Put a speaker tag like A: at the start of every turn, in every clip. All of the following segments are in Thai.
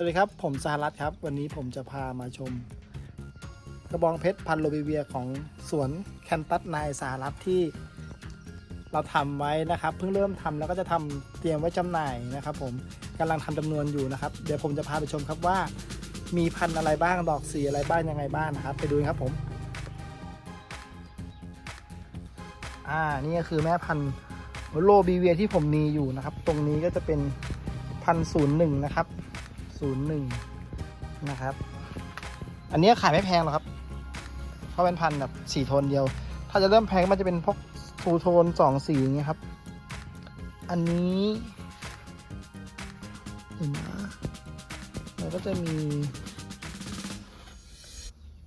A: สวัสดีครับผมสหรัฐครับ วันนี้ผมจะพามาชม กระบองเพชรพันโรบิเวียของสวนแคนตัสนายสหรัฐที่เราทำไว้นะครับ เพิ่งเริ่มทำแล้วก็จะทำเตรียมไว้จำหน่ายนะครับ ผมกำลังทำจำนวนอยู่นะครับ เดี๋ยวผมจะพาไปชมครับว่า มีพันธุ์อะไรบ้างดอกสีอะไรบ้างยังไงบ้างนะครับ ไปดูครับผมอ่านี่ก็คือแม่พันธุ์โรบิเวียที่ผมมีอยู่นะครับ ตรงนี้ก็จะเป็นพันศูนย์หนึ่งนะครับ ศูนย์หนึ่งนะครับ อันนี้ขายไม่แพงหรอกครับ เพราะเป็นพันแบบสีโทนเดียว ถ้าจะเริ่มแพงมันจะเป็นพวกฟูโทนสองสีอย่างเงี้ยครับ อันนี้เห็นนะแล้วก็จะมี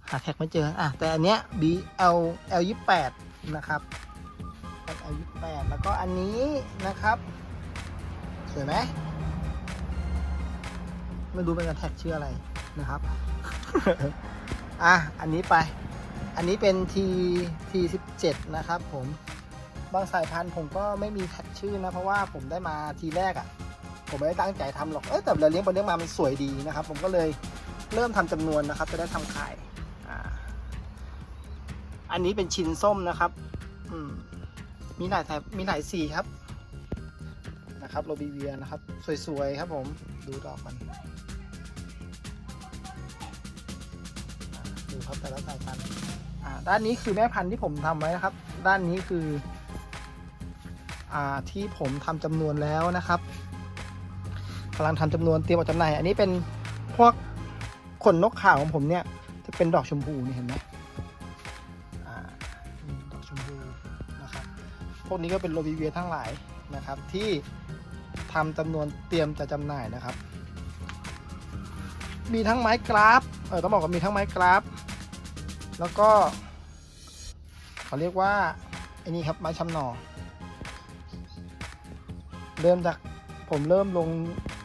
A: หาแท็กไม่เจอ อะ แต่อันเนี้ย B L L ยี่แปดนะครับ L ยี่แปดแล้วก็อันนี้นะครับ สวยไหม ไม่รู้เป็นกันแท็กชื่ออะไรนะครับ อะ อันนี้ไป อันนี้เป็น T T 17นะครับผมบางสายพันธุ์ผมก็ไม่มีแท็กชื่อนะ เพราะว่าผมได้มาทีแรกอะ่ะ ผมไม่ได้ตั้งใจทำหรอกเอ้ยแต่เราเลี้ยงไปเลี้ยงมามันสวยดีนะครับ ผมก็เลยเริ่มทำจำนวนนะครับ จะได้ทำขายอ่าอันนี้เป็นชินส้มนะครับ อืมมีหลายแถบมีหลายสีครับ นะครับโรบิเวียนะครับ สวยๆครับผมดูดอกมันดูครับแต่ละสายพันธุ์อ่าด้านนี้คือแม่พันธุ์ที่ผมทำไว้นะครับ ด้านนี้คืออ่าที่ผมทำจำนวนแล้วนะครับกำลังทำจำนวนเตรียมออกจำหน่ายอันนี้เป็นพวกขนนกขาวของผมเนี่ยจะเป็นดอกชมพูนี่เห็นไหมอ่ามีดอกชมพูนะครับ พวกนี้ก็เป็นโรบิเวียทั้งหลายนะครับ ที่ ทำจำนวนเตรียมจะจำหน่ายนะครับ มีทั้งไม้กราฟเออต้องบอกว่ามีทั้งไม้กราฟ แล้วก็เขาเรียกว่าไอ้นี่ครับไม้ชำหนอเริ่มจากผมเริ่มลง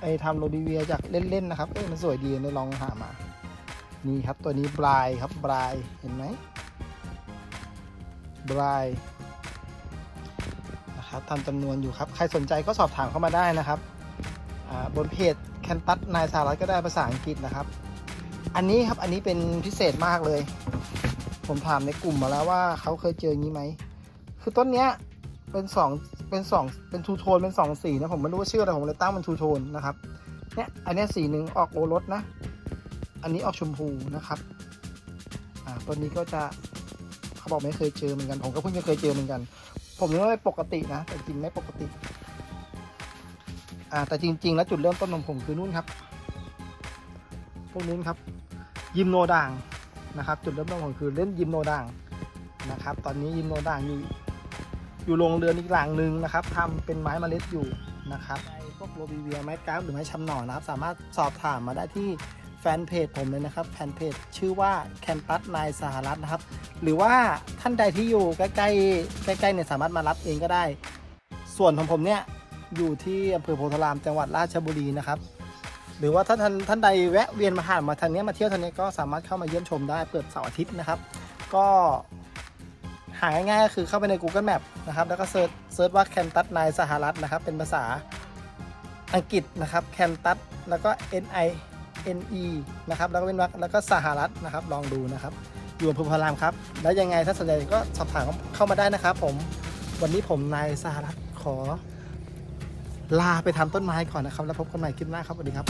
A: ไอ้ทำโรดิเวียจากเล่นๆนะครับ เอ้ยมันสวยดีเลยลองหามา นี่ครับตัวนี้บรายครับบรายเห็นไหมบราย นะครับทำจำนวนอยู่ครับ ใครสนใจก็สอบถามเข้ามาได้นะครับบนเพจแคนตัสนายสารัตก็ได้ภาษาอังกฤษนะครับ อันนี้ครับอันนี้เป็นพิเศษมากเลย ผมถามในกลุ่มมาแล้วว่าเขาเคยเจออย่างนี้ไหม คือต้นเนี้ยเป็นสองเป็นสองเป็นทูโทนเป็นสองสีนะผมไม่รู้ว่าชื่ออะไรผมเลยตั้งเป็นทูโทนนะครับเนี่ยอันนี้สีหนึ่งออกโอรสนะ อันนี้ออกชมพูนะครับอ่าต้นนี้ก็จะเขาบอกไม่เคยเจอเหมือนกัน ผมก็เพิ่งจะเคยเจอเหมือนกัน ผมนึกว่าไม่ปกตินะ แต่จริงไม่ปกติ อ่า แต่จริง ๆ แล้วจุดเริ่มต้นของผมคือนู่นครับ พวกนู้นครับ ยิมโนด่างนะครับ จุดเริ่มต้นของผมคือเล่นยิมโนด่างนะครับ ตอนนี้ยิมโนด่างอยู่อยู่โรงเรือนอีกหลังหนึ่งนะครับทำเป็นไม้เมล็ดอยู่นะครับพวกโรบิเวียไม้กราฟหรือไม้ชำหน่อนะครับ สามารถสอบถามมาได้ที่ ฟนเพจผมเลยนะครับ แฟนเพจชื่อว่าแคนตัสนายสหรัฐนะครับ หรือว่าท่านใดที่อยู่ใกล้ๆใกล้ๆเนี่ยสามารถมารับเองก็ได้ ส่วนของผมเนี่ยอยู่ที่อำเภอโพธารามจังหวัดราชบุรีนะครับ หรือว่าถ้าท่านท่านใดแวะเวียนมาผ่านมาทางเนี้ยมาเที่ยวทางนี้ก็สามารถเข้ามาเยี่ยมชมได้เปิดเสาร์อาทิตย์นะครับ ก็หาง่ายๆก็คือเข้าไปใน Google Map นะครับ แล้วก็เซิร์ชเซิร์ชว่าแคนตัสนายสหรัฐนะครับ เป็นภาษาอังกฤษนะครับแคนตัสแล้วก็ N I N E นะครับแล้วก็เว้นวรรคแล้วก็สหรัฐนะครับ ลองดูนะครับ อยู่อำเภอพารามครับ แล้วยังไงถ้าสนใจก็สอบถามเข้ามาได้นะครับ ผมวันนี้ผมนายสหรัฐขอ ลาไปทำต้นไม้ก่อนนะครับ แล้วพบกันใหม่คลิปหน้าครับสวัสดีครับ